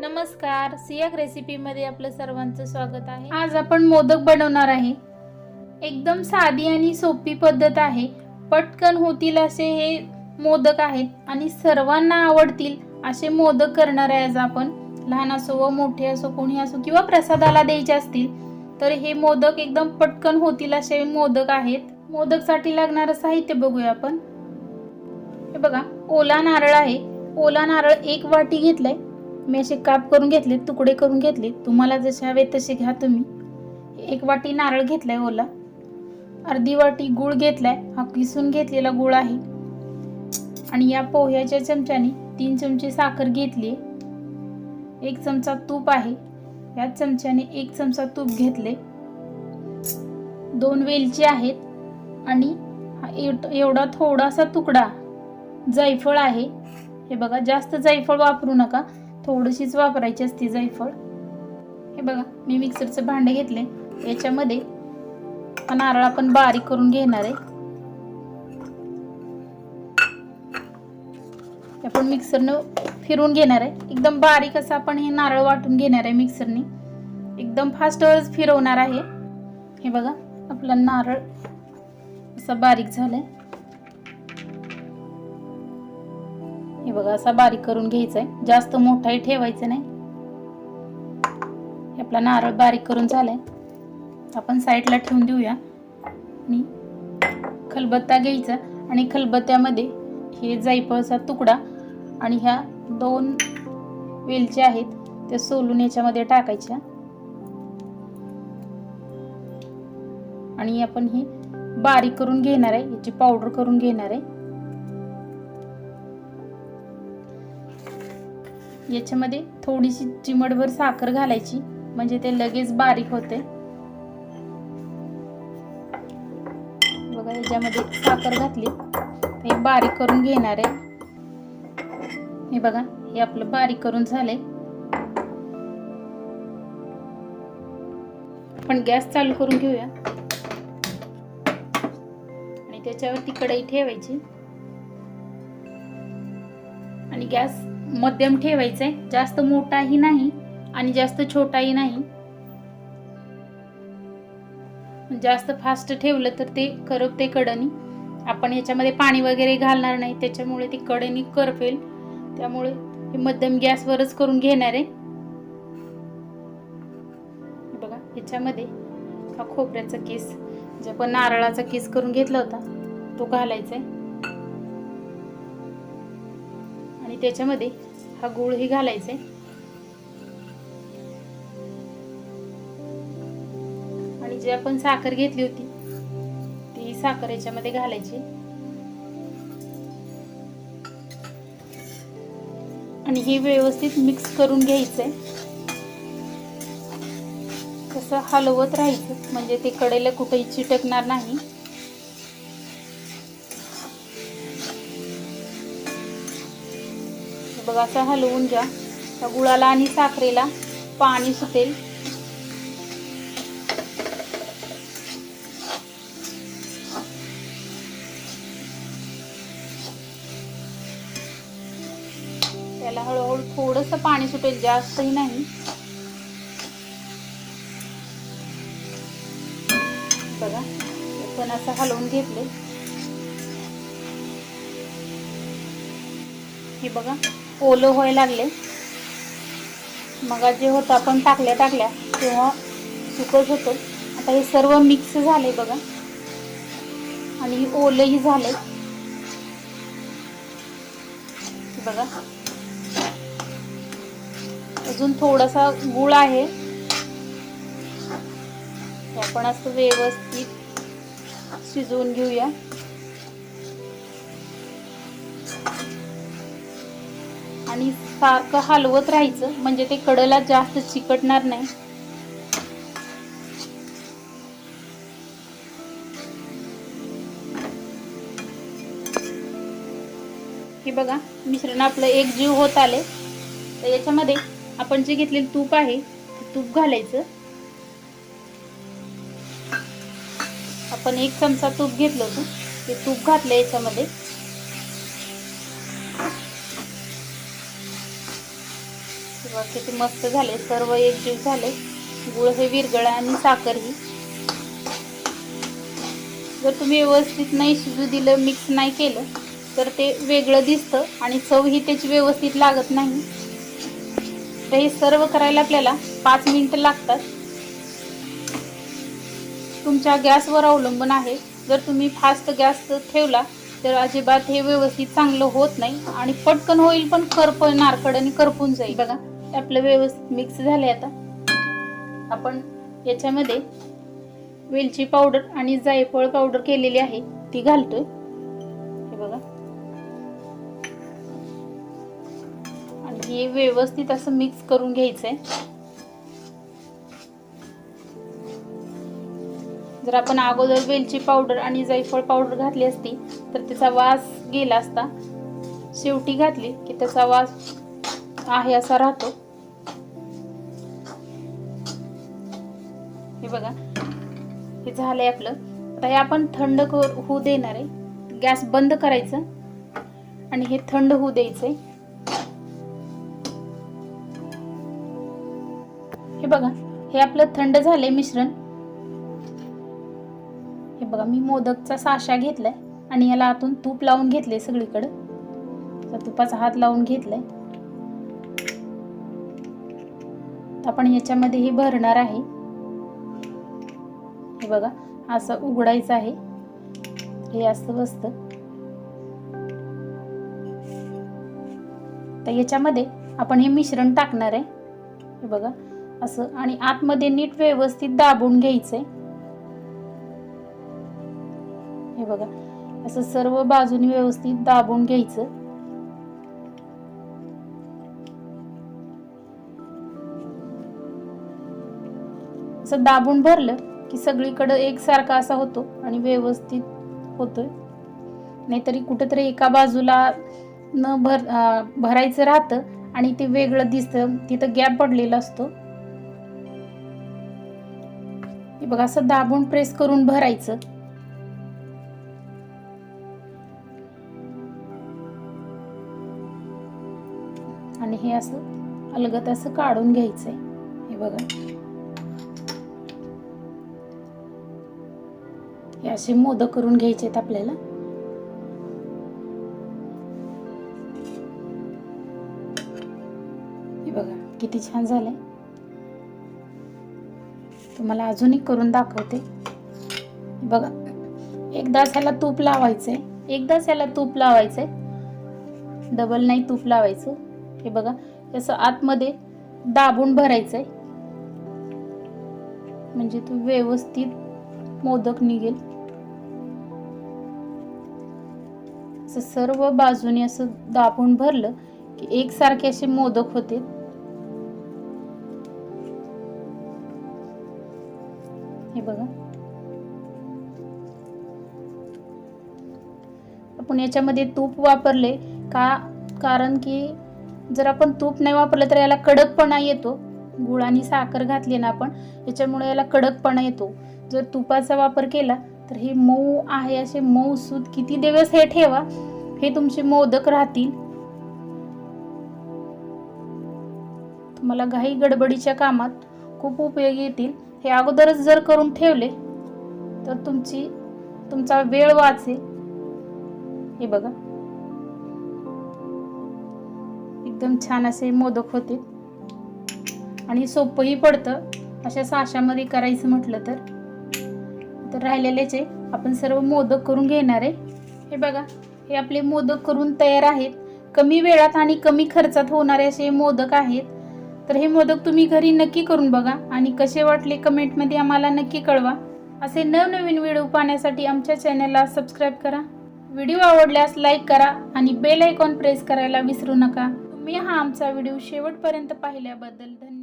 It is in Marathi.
नमस्कार सियाक रेसिपीमध्ये आपलं सर्वांचं स्वागत आहे. आज आपण मोदक बनवणार आहे. एकदम साधी आणि सोपी पद्धत आहे. पटकन होतील असे हे मोदक आहेत आणि सर्वांना आवडतील असे मोदक करणार आहे आज आपण. लहान असो व मोठे असो कोणी असो किंवा प्रसादाला द्यायचे असतील तर हे मोदक एकदम पटकन होतील असे मोदक आहेत. मोदकसाठी लागणारं साहित्य बघूया आपण. हे बघा ओला नारळ आहे. ओला नारळ एक वाटी घेतलाय. मी असे काप करून घेतले तुकडे करून घेतले तुम्हाला जसे हवे तसे घ्या तुम्ही. एक वाटी नारळ घेतलाय ओला. अर्धी वाटी गूळ घेतलाय. हा किसून घेतलेला गूळ आहे. आणि या पोह्याच्या चमच्याने तीन चमचे साखर घेतली एक चमचा तूप आहे. या चमच्याने एक चमचा तूप घेतले दोन वेलची आहेत. आणि एवढा थोडासा तुकडा जायफळ आहे. हे बघा जास्त जायफळ वापरू नका. थोडीशीच वापरायची असते जायफळ. हे बघा मी मिक्सरचं भांडे घेतले याच्यामध्ये नारळ आपण बारीक करून घेणार आहे. हे आपण मिक्सरनं फिरून घेणार आहे. एकदम बारीक असं आपण हे नारळ वाटून घेणार आहे मिक्सरने. एकदम फास्टवरच फिरवणार आहे. हे बघा आपला नारळ असा बारीक झालाय. आहे बघा असा बारीक करून घ्यायचा आहे जास्त मोठाही ठेवायचं नाही. आपला नारळ बारीक करून झालाय. आपण साईडला ठेवून देऊया. आणि खलबत्ता घ्यायचा आणि खलबत्त्यामध्ये हे जायफळचा तुकडा आणि ह्या दोन वेलच्या आहेत त्या सोलून याच्यामध्ये टाकायच्या. आणि आपण ही बारीक करून घेणार आहे. याची पावडर करून घेणार आहे. याच्यामध्ये थोडीशी चिमटभर साखर घालायची म्हणजे ते लगेच बारीक होते. बघा याच्यामध्ये साखर घातली. हे बारीक करून घेणार आहे. हे बघा हे आपलं बारीक करून झालंय. आपण गॅस चालू करून घेऊया. आणि त्याच्यावरती कढई ठेवायची. आणि गॅस मध्यम ठेवायचं आहे जास्त मोठाही नाही आणि जास्त छोटाही नाही. जास्त फास्ट ठेवलं तर ते करपते कडणी. आपण याच्यामध्ये पाणी वगैरे घालणार नाही त्याच्यामुळे ती कडणी करपेल. त्यामुळे हे मध्यम गॅसवरच करून घेणार आहे. बघा याच्यामध्ये हा खोबऱ्याचा केस जे आपण नारळाचा केस करून घेतला होता तो घालायचा आहे आणि त्याच्यामध्ये हा गुळही घालायचा आहे. आणि जे आपण साखर घेतली होती ती साखर याच्यामध्ये घालायची. आणि हे व्यवस्थित मिक्स करून घ्यायचंय. तसं हलवत राहायचं म्हणजे ते कडेला कुठेही चिटकणार नाही. बघा असं हलवून घ्या. त्या गुळाला आणि साखरेला पाणी सुटेल. त्याला हळूहळू थोडस पाणी सुटेल जास्तही नाही. बघा पण असं हलवून घेतले हे बघा. ओलं व्हायला लागले. मग जे होतं आपण टाकल्या टाकल्या तेव्हा सुकत होतं. आता हे सर्व मिक्स झाले बघा. आणि ओलंही झाले. बघा. अजून थोडासा गुळ आहे. आपण असं व्यवस्थित शिजवून घेऊया. आणि सारखं हलवत राहायचं. म्हणजे ते कडला जास्त चिकटणार नाही. हे बघा मिश्रण आपलं एक जीव होत आले. तर याच्यामध्ये आपण जे घेतलेलं तूप आहे तूप घालायचं. आपण एक चमचा तूप घेतलं होतं. ते तूप घातलं याच्यामध्ये. किती मस्त झाले सर्व एकजीव झाले. गुळ हे विरगळ आणि साखर ही. जर तुम्ही व्यवस्थित नाही शिजू दिलं मिक्स नाही केलं तर ते वेगळं दिसतं आणि चव ही त्याची व्यवस्थित लागत नाही. तर हे सर्व करायला आपल्याला पाच मिनिटं लागतात. तुमच्या गॅसवर अवलंबून आहे. जर तुम्ही फास्ट गॅस ठेवला तर अजिबात हे व्यवस्थित चांगलं होत नाही आणि पटकन होईल पण करप नारकड आणि करपून जाईल. बघा आपलं व्यवस्थित मिक्स झालंय आता. आपण याच्यामध्ये वेलची पावडर आणि जायफळ पावडर केलेली आहे ती घालतोय. हे बघा. आणि हे व्यवस्थित असं मिक्स करून घ्यायचंय. जर आपण अगोदर वेलची पावडर आणि जायफळ पावडर घातली असती तर त्याचा वास गेला असता. शेवटी घातली की त्याचा वास आहे असा राहतो. हे बघा हे झालंय आपलं. आता हे आपण थंड होऊ देणार आहे. गॅस बंद करायचं. आणि हे थंड होऊ द्यायचंय. हे बघा हे आपलं थंड झालंय मिश्रण. हे बघा मी मोदकचा साशा घेतलाय. आणि याला आतून तूप लावून घेतले सगळीकडे. तर तुपाचा हात लावून घेतलाय. आपण याच्यामध्ये हे भरणार आहे. हे बघा असं उघडायचं आहे. हे असं बसतं. तर याच्यामध्ये आपण हे मिश्रण टाकणार आहे. हे बघा असं आणि आतमध्ये नीट व्यवस्थित दाबून घ्यायचंय. हे बघा असं सर्व बाजूनी व्यवस्थित दाबून घ्यायचं. असं दाबून भरलं की सगळीकडं एकसारखा असा होतो आणि व्यवस्थित होतोय. नाहीतरी कुठेतरी एका बाजूला न भर भरायचं राहतं आणि ते वेगळं दिसतं. तिथं गॅप पडलेला असतो. हे बघा असं दाबून प्रेस करून भरायचं. आणि हे असं अलगत असं काढून घ्यायचंय. हे बघा. हे असे मोदक करून घ्यायचे आहेत आपल्याला. हे बघा किती छान झालंय. तुम्हाला अजूनही करून दाखवते. बघा एकदाच ह्याला तूप लावायचंय. एकदाच ह्याला तूप लावायचंय. डबल नाही तूप लावायचं. हे बघा असं आतमध्ये दाबून भरायचंय. म्हणजे तो व्यवस्थित मोदक निघेल. असं सर्व बाजूने असं दाबून भरलं की एकसारखे असे मोदक होते. हे बघा. आपण याच्यामध्ये तूप वापरले का? कारण की जर आपण तूप नाही वापरलं तर याला कडकपणा येतो. गुळ आणि साखर घातली ना आपण याच्यामुळे याला कडकपणा येतो. जर तुपाचा वापर केला तर हे मऊ आहे असे मऊ सूत. किती दिवस हे ठेवा. हे तुमचे मोदक राहतील. तुम्हाला घाई गडबडीच्या कामात खूप उपयोगी येतील. हे अगोदरच जर करून ठेवले तर तुमची तुमचा वेळ वाचेल. हे बघा. एकदम छान असे मोदक होते आणि सोपंही पडतं. अशा साशामध्ये करायचं म्हटलं तर. तर आहे. आपण सर्व मोदक करून घेणार आहे. हे बघा हे आपले मोदक करून तयार आहेत. कमी वेळात आणि कमी खर्चात होणारे असे मोदक आहेत. तर हे मोदक तुम्ही घरी नक्की करून बघा आणि कसे वाटले कमेंटमध्ये आम्हाला नक्की कळवा. असे नवनवीन व्हिडिओ पाहण्यासाठी आमच्या चॅनलला सबस्क्राईब करा. व्हिडिओ आवडल्यास लाईक करा आणि बेल आयकॉन प्रेस करायला विसरू नका. तुम्ही हा आमचा व्हिडिओ शेवटपर्यंत पाहिल्याबद्दल धन्यवाद.